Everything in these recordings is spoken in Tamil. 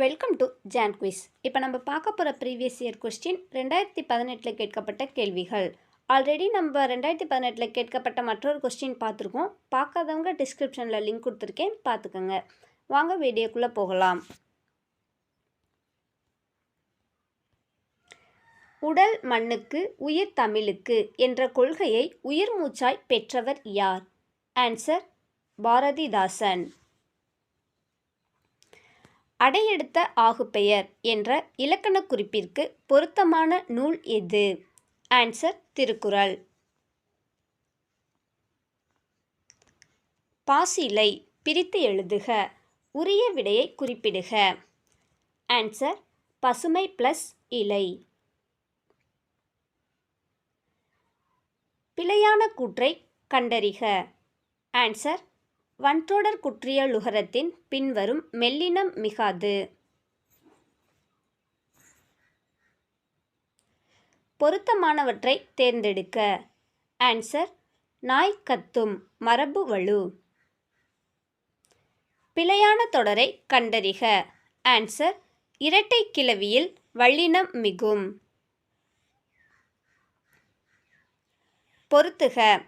வெல்கம் டு ஜான் குவிஸ் இப்போ நம்ம பார்க்க போகிற ப்ரீவியஸ் இயர் கொஸ்டின் ரெண்டாயிரத்தி பதினெட்டில் கேட்கப்பட்ட கேள்விகள். ஆல்ரெடி நம்ம ரெண்டாயிரத்தி பதினெட்டில் கேட்கப்பட்ட மற்றொரு கொஸ்டின் பார்த்துருக்கோம். பார்க்காதவங்க டிஸ்கிரிப்ஷனில் லிங்க் கொடுத்துருக்கேன். பார்த்துக்கோங்க. வாங்க வீடியோக்குள்ளே போகலாம். உடல் மண்ணுக்கு உயிர் தமிழுக்கு என்ற கொள்கையை உயிர் மூச்சாய் பெற்றவர் யார்? ஆன்சர் பாரதிதாசன். அடையெடுத்த ஆகுபெயர் என்ற இலக்கண குறிப்பிற்கு பொருத்தமான நூல் எது? ஆன்சர் திருக்குறள். பாசிலை பிரித்து எழுதுக. உரிய விடையை குறிப்பிடுக. ஆன்சர் பசுமை ப்ளஸ் இலை. பிழையான கூற்றை கண்டறிக. ஆன்சர் வன்றொடர் குற்றியலுகரத்தின் பின்வரும் மெல்லினம் மிகாது. பொருத்தமானவற்றை தேர்ந்தெடுக்க. ஆன்சர் நாய் கத்தும் மரபு வலு. பிழையான தொடரை கண்டறிக. ஆன்சர் இரட்டை கிளவியில் வல்லினம் மிகும். பொருத்துக.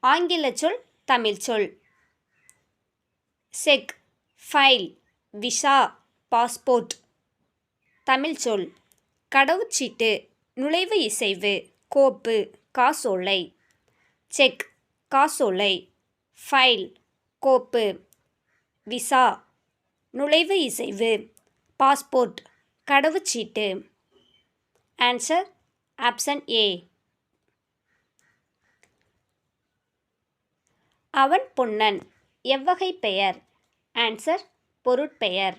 ஆங்கில சொல் தமிழ் சொல். Check file visa passport. Tamil சொல் கடவுச்சீட்டு நுழைவு இசைவு கோப்பு காசோலை. செக் காசோலை ஃபைல் கோப்பு விசா நுழைவு இசைவு பாஸ்போர்ட் கடவுச்சீட்டு. Answer option A. அவன் பொன்னன் எவ்வகை பெயர்? ஆன்சர் பொருட்பெயர்.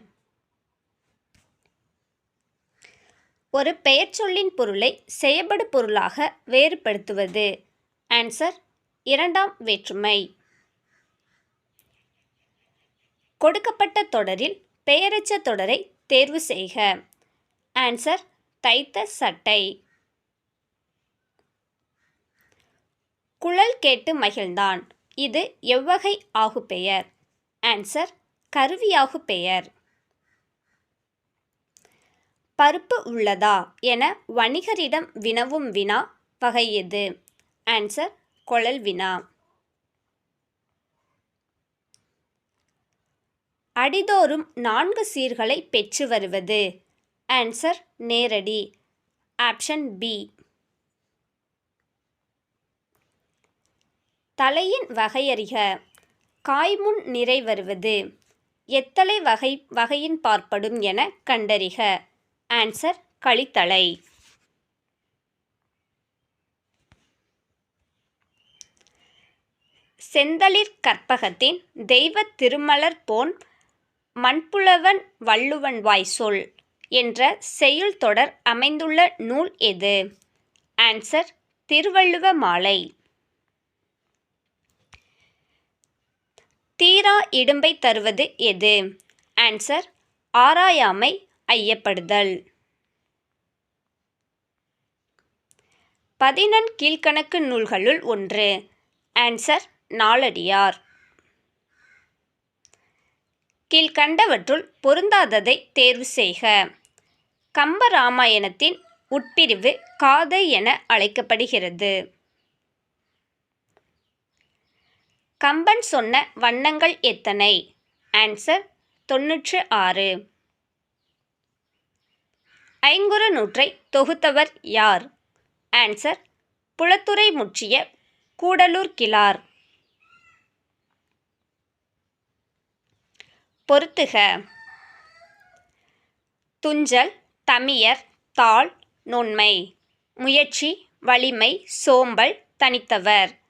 ஒரு பெயர்ச்சொல்லின் பொருளை செயபடு பொருளாக வேறுபடுத்துவது. ஆன்சர் இரண்டாம் வேற்றுமை. கொடுக்கப்பட்ட தொடரில் பெயரச்ச தொடரை தேர்வு செய்க. ஆன்சர் தைத்த சட்டை. குழல் கேட்டு மகிழ்ந்தான். இது எவ்வகை ஆகுபெயர். ஆன்சர் கருவியாகு பெயர். பருப்பு உள்ளதா என வணிகரிடம் வினவும் வினா வகை எது? ஆன்சர் கொழல் வினா. அடிதோறும் நான்கு சீர்களை பெற்று வருவது. ஆன்சர் நேரடி. ஆப்ஷன் பி தலையின் வகையறிக. காய்முன் நிறை வருவது. எத்தலை வகை வகையின் பார்ப்படும் என கண்டறிக. ஆன்சர் கழித்தலை. செந்தளிர் கற்பகத்தின் தெய்வ திருமலர் போன் மண்புலவன் வள்ளுவன் வாய் சொல் என்ற செய்யுள் தொடர் அமைந்துள்ள நூல் எது? ஆன்சர் திருவள்ளுவ மாலை. தீரா இடும்பை தருவது எது? ஆன்சர் ஆராயாமை ஐயப்படுதல். பதினெண் கீழ்கணக்கு நூல்களுள் ஒன்று. ஆன்சர் நாலடியார் கீழ்கண்டவற்றுள் பொருந்தாததை தேர்வு செய்க. கம்பராமாயணத்தின் உட்பிரிவு காதை என அழைக்கப்படுகிறது. கம்பன் சொன்ன வண்ணங்கள் எத்தனை? ஆன்சர் தொன்னூற்று ஆறு. ஐங்குறு நூற்றை தொகுத்தவர் யார்? ஆன்சர் புலத்துறை முற்றிய கூடலூர் கிளார் பொருத்துக துஞ்சல் தமியர் தாள் நுண்மை. முயற்சி வலிமை சோம்பல் தனித்தவர்.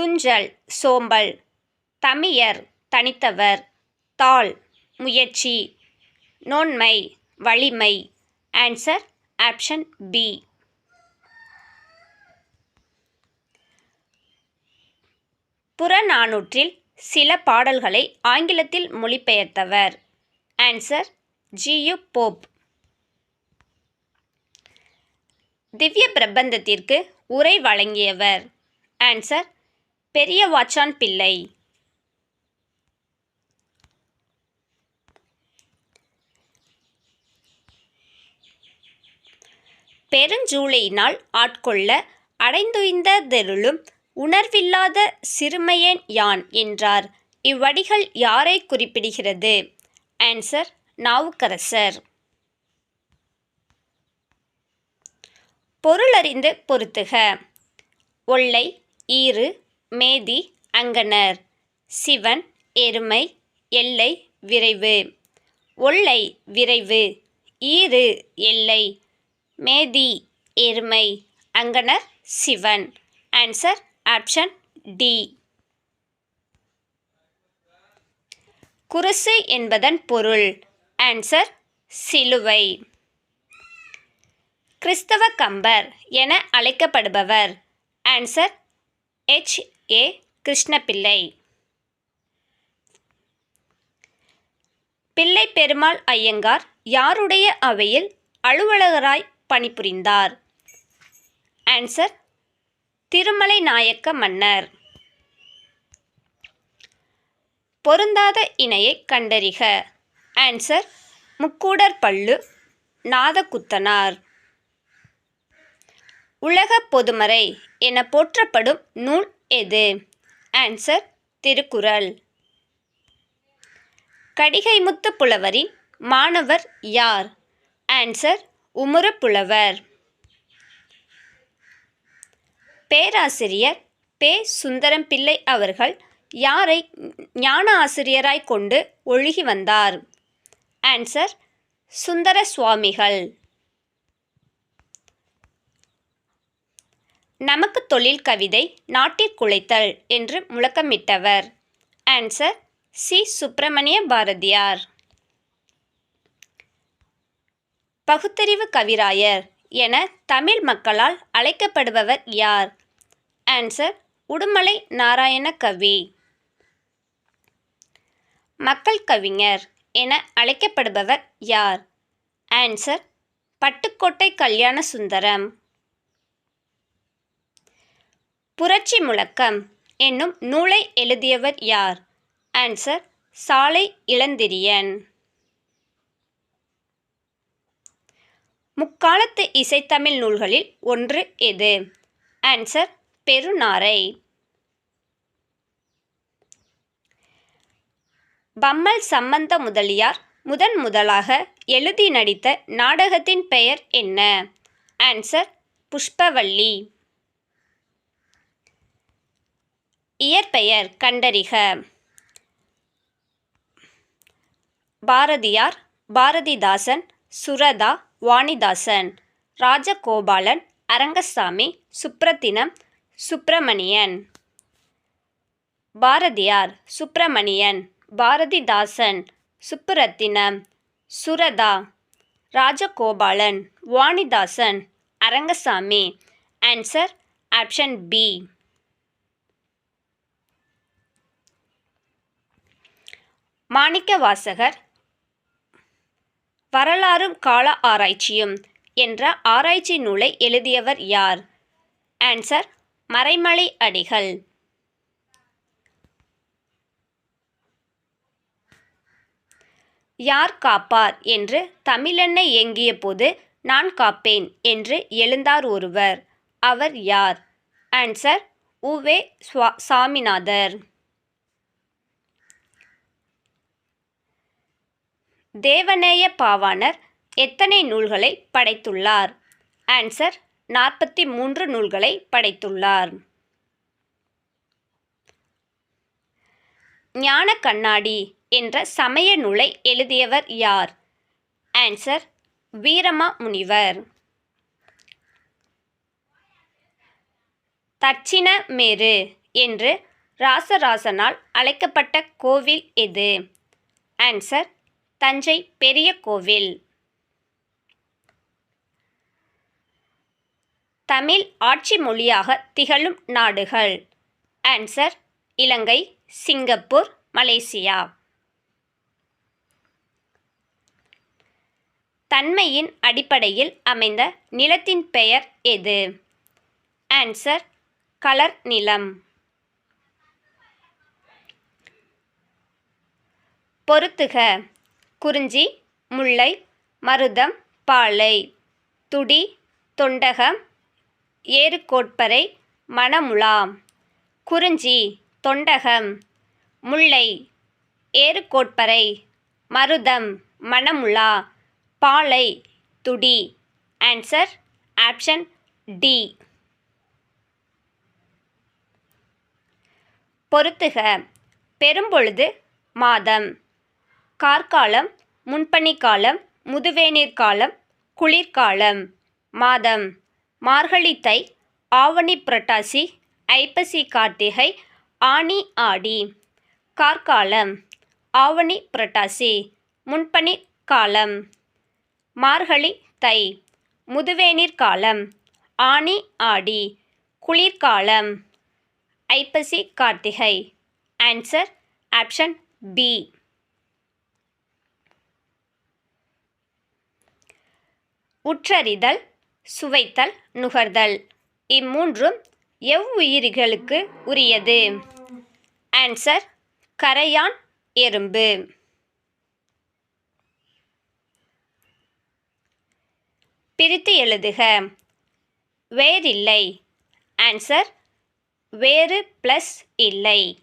துஞ்சல் சோம்பல் தமியர் தனித்தவர் தாள் முயற்சி நோன்மை வலிமை. ஆன்சர் ஆப்ஷன் பி புறநானூற்றில் சில பாடல்களை ஆங்கிலத்தில் மொழிபெயர்த்தவர். ஆன்சர் ஜியு போப் திவ்ய பிரபந்தத்திற்கு உரை வழங்கியவர். ஆன்சர் பெரிய வாச்சான் பிள்ளை. பெருஞ்சூளையினால் ஆட்கொள்ள அடைந்துய்ந்த தெருளும் உணர்வில்லாத சிறுமையன் யான் என்றார். இவ்வடிகள் யாரை குறிப்பிடுகிறது? ஆன்சர் நாவுக்கரசர். பொருளறிந்து பொருத்துக. ஒல்லை ஈறு மேதி அங்கனர். சிவன் எருமை எல்லை விரைவு. ஒல்லை விரைவு. ஈறு எல்லை. மேதி எருமை. அங்கனர் சிவன். Answer option D. குருசு என்பதன் பொருள். ஆன்சர் சிலுவை. கிறிஸ்தவ கம்பர் என அழைக்கப்படுபவர். Answer H. ஏ. கிருஷ்ணபிள்ளை பிள்ளை பெருமாள் ஐயங்கார் யாருடைய அவையில் அலுவலகராய் பணிபுரிந்தார்? ஆன்சர் திருமலை நாயக்க மன்னர். பொருந்தாத இணையை கண்டறிக. ஆன்சர் முக்கூடர் பள்ளு நாதகுத்தனார். உலக பொதுமறை என போற்றப்படும் நூல் எது? ஆன்சர் திருக்குறள். கடிகைமுத்து புலவரின் மாணவர் யார்? ஆன்சர் உமுர புலவர் பேராசிரியர் பே. சுந்தரம் பிள்ளை அவர்கள் யாரை ஞான ஆசிரியராய் கொண்டு ஒழுகி வந்தார்? ஆன்சர் சுந்தர சுவாமிகள் நமக்கு தொழில் கவிதை நாட்டிற்குழைத்தல் என்று முழக்கமிட்டவர். Answer C. சுப்பிரமணிய பாரதியார். பகுத்தறிவு கவிராயர் என தமிழ் மக்களால் அழைக்கப்படுபவர் யார்? ஆன்சர் உடுமலை நாராயண கவி. மக்கள் கவிஞர் என அழைக்கப்படுபவர் யார்? ஆன்சர் பட்டுக்கோட்டை கல்யாண சுந்தரம். புரட்சி முழக்கம் என்னும் நூலை எழுதியவர் யார்? ஆன்சர் சாலை இளந்திரியன். முக்காலத்து இசைத்தமிழ் நூல்களில் ஒன்று எது? ஆன்சர் பெருநாரை. பம்மல் சம்பந்த முதலியார் முதன் முதலாக எழுதி நடித்த நாடகத்தின் பெயர் என்ன? ஆன்சர் புஷ்பவல்லி. இயற்பெயர் கண்டறிக. Bharathiyar Bharathidasan Suratha Vanidasan Rajagopalan Arangasamy Subrathinam Subramanian Bharathiyar Subramanian Bharathidasan Subburathinam Suratha Rajagopalan Vanidasan Arangasamy. Answer option B Manikkavasagar. வரலாறும் கால ஆராய்ச்சியும் என்ற ஆராய்ச்சி நூலை எழுதியவர் யார்? ஆன்சர் மறைமலை அடிகள். யார் காப்பார் என்று தமிழெண்ணை ஏங்கிய போது நான் காப்பேன் என்று எழுந்தார் ஒருவர். அவர் யார்? Answer U Ve Swaminathar. தேவநேய பாவாணர் எத்தனை நூல்களை படைத்துள்ளார்? ஆன்சர் நாற்பத்தி மூன்று நூல்களை படைத்துள்ளார். ஞான கண்ணாடி என்ற சமய நூலை எழுதியவர் யார்? ஆன்சர் வீரமா முனிவர். தட்சிண மேரு என்று ராசராசனால் அழைக்கப்பட்ட கோவில் எது? ஆன்சர் தஞ்சை பெரிய கோவில். தமிழ் ஆட்சி மொழியாக திகழும் நாடுகள். Answer Ilangai Singapore Malaysia. தன்மையின் அடிப்படையில் அமைந்த நிலத்தின் பெயர் எது? ஆன்சர் கலர் நிலம். பொருத்துக. குறிஞ்சி முல்லை மருதம் பாலை. துடி தொண்டகம் ஏறுகோட்பறை மணமுலாம். குறிஞ்சி தொண்டகம் முல்லை ஏறுகோட்பறை மருதம் மணமுலா. பாலை துடி. Answer option D. பொருத்துக. பெரும்பொழுது மாதம். கார்காலம் முன்பனிக்காலம் முதுவேநீர்காலம் குளிர்காலம். மாதம். மார்கழி தை ஆவணி புரட்டாசி ஐப்பசி கார்த்திகை ஆனி ஆடி. கார்காலம். ஆவணி புரட்டாசி முன்பனி காலம் மார்கழி தை முதுவேநீர் காலம் ஆனி ஆடி. குளிர்காலம். Aippasi Karthigai. Answer option B உற்றறிதல் சுவைத்தல் நுகர்தல். இம்மூன்றும் எவ்வுயிரிகளுக்கு உரியது? ஆன்சர் கரையான் எறும்பு. பிரித்து எழுதுக. வேறில்லை. ஆன்சர் வேறு ப்ளஸ் இல்லை.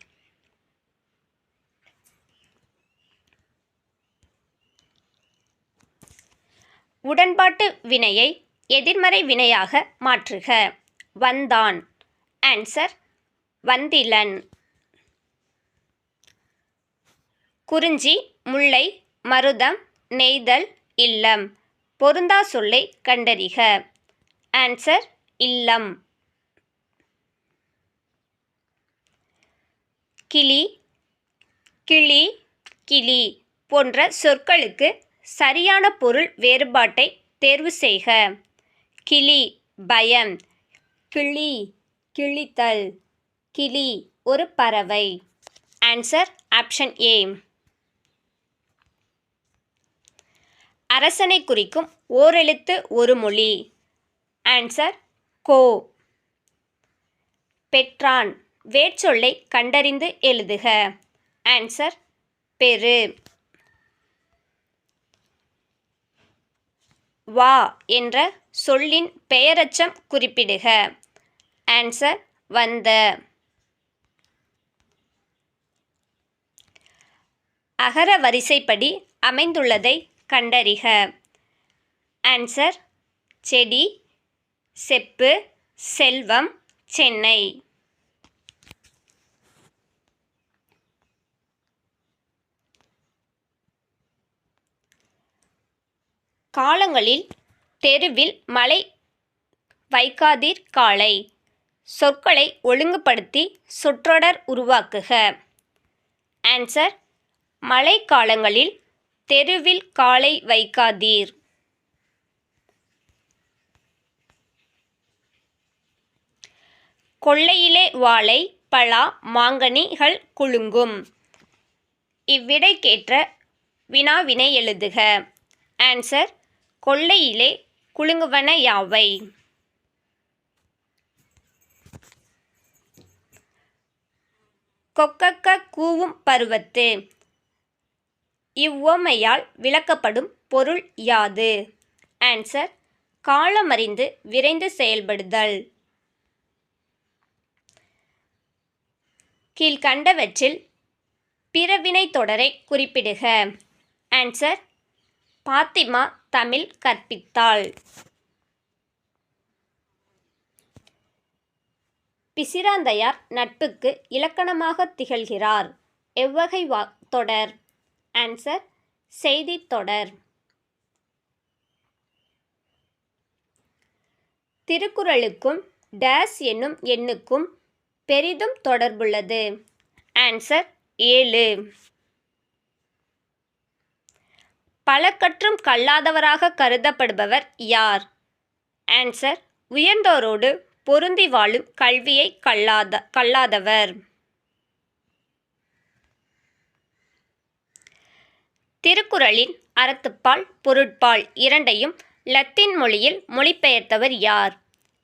உடன்பாட்டு வினையை எதிர்மறை வினையாக மாற்றுக. வந்தான். ஆன்சர் வந்திலன். குறிஞ்சி முல்லை மருதம் நெய்தல் இல்லம். பொருந்தா சொல்லை கண்டறிக. ஆன்சர் இல்லம். கிளி கிளி கிளி போன்ற சொற்களுக்கு சரியான பொருள் வேறுபாட்டை தேர்வு செய்க. கிளி பயம். கிளி கிழித்தல். கிளி ஒரு பறவை. ஆன்சர் ஆப்ஷன் ஏ அரசனை குறிக்கும் ஓரெழுத்து ஒரு மொழி. ஆன்சர் கோ. பெற்றான். வேர்ச்சொல்லை கண்டறிந்து எழுதுக. ஆன்சர் பெரு வா என்ற சொல்லின் பெயரச்சம் குறிப்பிடுக. ஆன்சர் வந்த. அகர வரிசைப்படி அமைந்துள்ளதை கண்டறிக. ஆன்சர் செடி செப்பு செல்வம் சென்னை. காலங்களில் தெருவில் மழை வைக்காதீர் காலை சொற்களை ஒழுங்குபடுத்தி சொற்றொடர் உருவாக்குக. ஆன்சர் மழை காலங்களில் தெருவில் காலை வைக்காதீர். கொள்ளையிலே வாழை பலா மாங்கனிகள் குலுங்கும். இவ்விடைக்கேற்ற வினாவினை எழுதுக. ஆன்சர் கொள்ளையிலே குலுங்குவன யாவை? கொக்கக்க கூவும் பருவத்து. இவ்வுவமையால் விளக்கப்படும் பொருள் யாது? ஆன்சர் காலமறிந்து விரைந்து செயல்படுதல். கீழ்கண்டவற்றில் பிறவினை தொடரை குறிப்பிடுக. ஆன்சர் பாத்திமா தமிழ் கற்பித்தாள். பிசிராந்தையார் நட்புக்கு இலக்கணமாக திகழ்கிறார். எவ்வகை வா தொடர். ஆன்சர் செய்தித் தொடர். திருக்குறளுக்கும் டேஸ் என்னும் எண்ணுக்கும் பெரிதும் தொடர்புள்ளது. ஆன்சர் ஏழு. பலக்கற்றும் கல்லாதவராக கருதப்படுபவர் யார்? ஆன்சர் உயர்ந்தோரோடு பொருந்தி வாழும் கல்வியை கல்லாத கல்லாதவர். திருக்குறளின் அறத்துப்பால் பொருட்பால் இரண்டையும் லத்தீன் மொழியில் மொழிபெயர்த்தவர் யார்?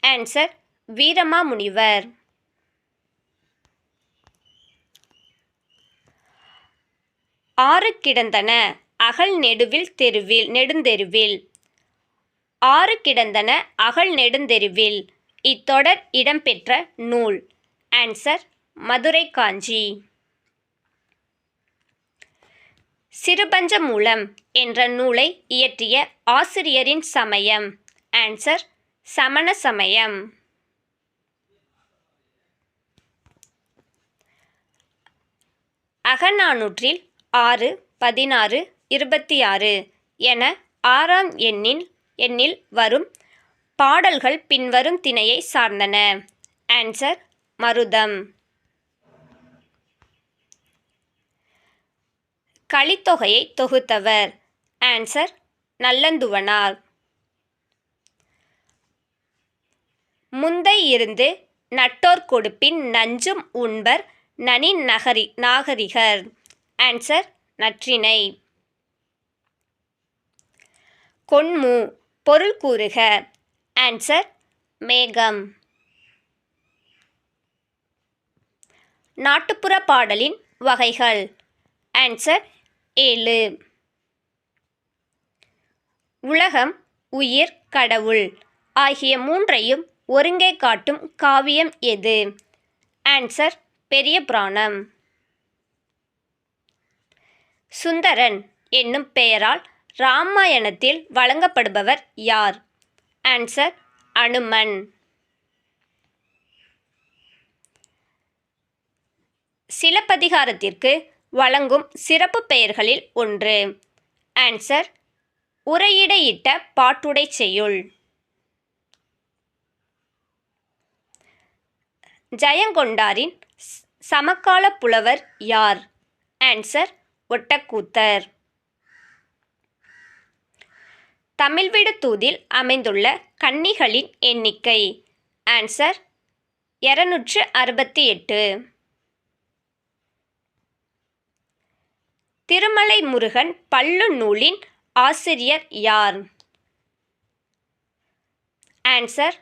ஆன்சர் வீரமாமுனிவர் ஆறு கிடந்தன. அகல் நெடுவில் தெருவில் நெடுந்தெருவில். ஆறு கிடந்தன அகல் நெடுந்தெருவில். இத்தொடர் இடம்பெற்ற நூல். ஆன்சர் மதுரை காஞ்சி சிறுபஞ்ச மூலம் என்ற நூலை இயற்றிய ஆசிரியரின் சமயம். ஆன்சர் சமண சமயம். அகநானூற்றில் ஆறு பதினாறு இருபத்தி ஆறு என ஆறாம் எண்ணின் எண்ணில் வரும் பாடல்கள் பின்வரும் திணையை சார்ந்தன. ஆன்சர் மருதம். கலித்தொகையை தொகுத்தவர். ஆன்சர் நல்லந்துவனார். முந்தை இருந்து நட்டோர் கொடுப்பின் நஞ்சும் உண்பர் நனி நகரி நாகரிகர். ஆன்சர் நற்றினை. கொன்மு பொருள் கூறுக. ஆன்சர் மேகம். நாட்டுப்புற பாடலின் வகைகள். ஆன்சர் ஏழு. உலகம் உயிர் கடவுள் ஆகிய மூன்றையும் ஒருங்கே காட்டும் காவியம் எது? ஆன்சர் பெரிய புராணம். சுந்தரன் என்னும் பெயரால் ராமாயணத்தில் வழங்கப்படுபவர் யார்? ஆன்சர் அனுமன். சிலப்பதிகாரத்திற்கு வழங்கும் சிறப்பு பெயர்களில் ஒன்று. ஆன்சர் உரையிடையிட்ட பாட்டுடை செய்யுள். ஜெயங்கொண்டாரின் சமகால புலவர் யார்? ஆன்சர் ஒட்டக்கூத்தர். தமிழ்விடு தூதில் அமைந்துள்ள கன்னிகளின் எண்ணிக்கை. ஆன்சர் இரநூற்று அறுபத்தி எட்டு. திருமலை முருகன் பல்லு நூலின் ஆசிரியர் யார்? ஆன்சர்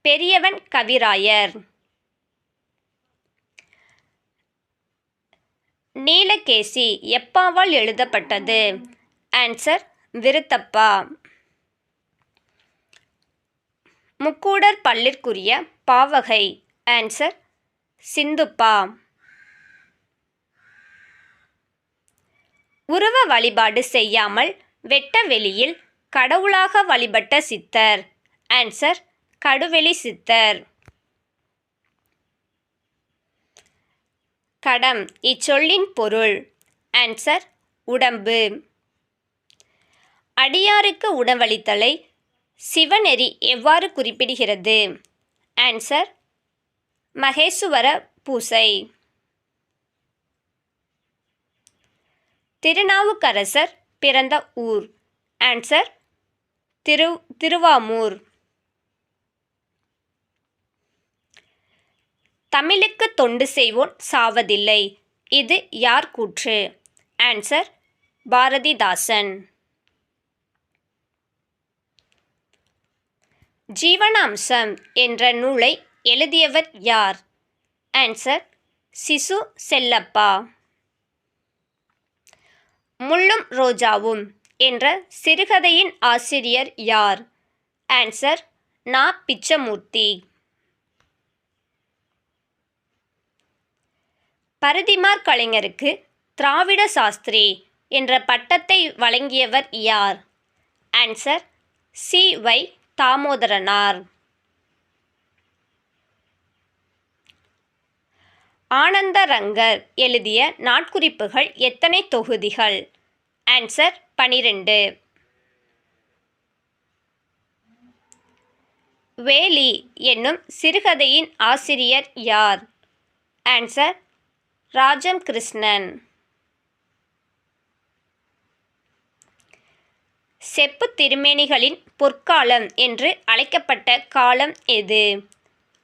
பெரியவன் கவிராயர். நீலகேசி எப்பாவால் எழுதப்பட்டது? ஆன்சர் விருத்தப்பா. முக்கூடர் பல்லிற்குரிய பாவகை. ஆன்சர் சிந்துப்பா. உருவ வழிபாடு செய்யாமல் வெட்ட வெளியில் கடவுளாக வழிபட்ட சித்தர். ஆன்சர் கடுவெளி சித்தர். கடம் இச்சொல்லின் பொருள். ஆன்சர் உடம்பு. அடியாருக்கு உணவளித்தலை சிவநெறி எவ்வாறு குறிப்பிடுகிறது? ஆன்சர் மகேசுவர பூசை. திருநாவுக்கரசர் பிறந்த ஊர். ஆன்சர் திரு திருவாமூர். தமிழுக்கு தொண்டு செய்வோன் சாவதில்லை. இது யார் கூற்று? ஆன்சர் பாரதிதாசன். ஜீவனாம்சம் என்ற நூலை எழுதியவர் யார்? ஆன்சர் சிசு செல்லப்பா. முள்ளும் ரோஜாவும் என்ற சிறுகதையின் ஆசிரியர் யார்? ஆன்சர் நா. பிச்சமூர்த்தி. பரதிமார் கலைஞருக்கு திராவிட சாஸ்திரி என்ற பட்டத்தை வழங்கியவர் யார்? Answer C. வை. தாமோதரனார். ஆனந்தரங்கர் எழுதிய நாட்குறிப்புகள் எத்தனை தொகுதிகள்? ஆன்சர் பனிரெண்டு. வேலி என்னும் சிறுகதையின் ஆசிரியர் யார்? ஆன்சர் ராஜம் கிருஷ்ணன். செப்பு திருமேனிகளின் பொற்காலம் என்று அழைக்கப்பட்ட காலம் எது?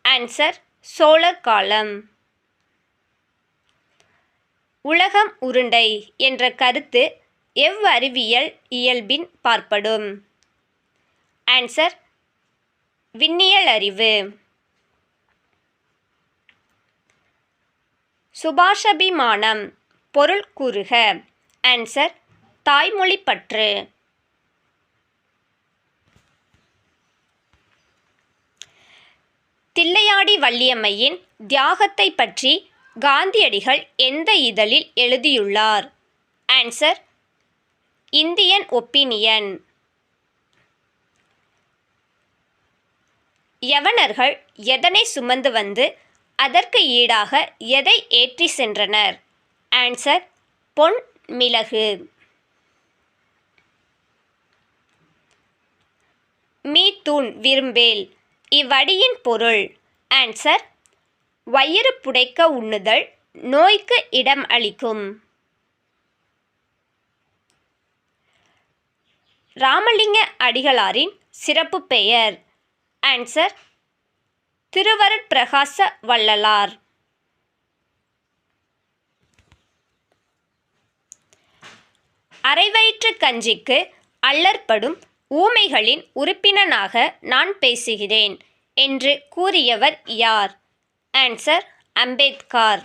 ஆன்சர் சோழர் காலம். உலகம் உருண்டை என்ற கருத்து எவ்வறிவியல் இயல்பின் பார்ப்படும்? ஆன்சர் விண்ணியல் அறிவு. சுபாஷபிமானம் பொருள் கூறுக. ஆன்சர் தாய்மொழி பற்று. வள்ளியம்மையின் தியாகத்தை பற்றி காந்தியடிகள் எந்த இதழில் எழுதியுள்ளார்? Answer Indian opinion. யவனர்கள் எதனை சுமந்து வந்து அதற்கு ஈடாக எதை ஏற்றி சென்றனர்? ஆன்சர் பொன் மிளகு. மீத்தூன் விரும்பேல் இவ்வடியின் பொருள் ஆன்சர் வயிறு புடைக்க உண்ணுதல் நோய்க்கு இடம் அளிக்கும். ராமலிங்க அடிகளாரின் சிறப்பு பெயர். ஆன்சர் திருவருட்பிரகாச வள்ளலார். அரைவயிற்று கஞ்சிக்கு அல்லற்படும் ஊமைகளின் உறுப்பினனாக நான் பேசுகிறேன். என்று கூறியவர் யார்? ஆன்சர் அம்பேத்கார்.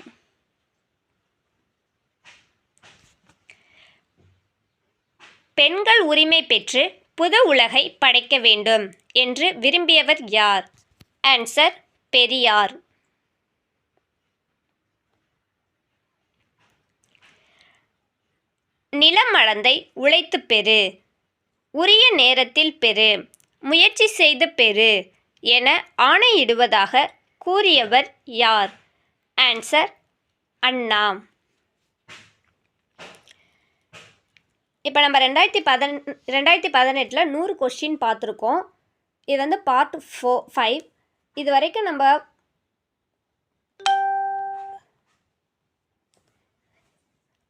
பெண்கள் உரிமை பெற்று புது உலகை படைக்க வேண்டும் என்று விரும்பியவர் யார்? ஆன்சர் பெரியார். நிலமளந்தை உழைத்துப் பெறு. உரிய நேரத்தில் பெறு. முயற்சி செய்து பெறு. என ஆணையிடுவதாக கூறியவர் யார்? ஆன்சர் அண்ணா இப்போ நம்ம ரெண்டாயிரத்தி பதன் ரெண்டாயிரத்தி பதினெட்டில் நூறு கொஸ்டின் பார்த்துருக்கோம். இது வந்து பார்ட் ஃபோ ஃபைவ் இது வரைக்கும் நம்ம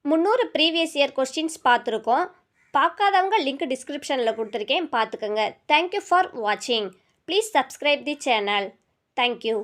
முந்நூறு ப்ரீவியஸ் இயர் கொஸ்டின்ஸ் பார்த்துருக்கோம். பார்க்காதவங்க லிங்க் டிஸ்கிரிப்ஷனில் கொடுத்துருக்கேன். பார்த்துக்கோங்க. தேங்க்யூ ஃபார் வாட்சிங் please subscribe the channel thank you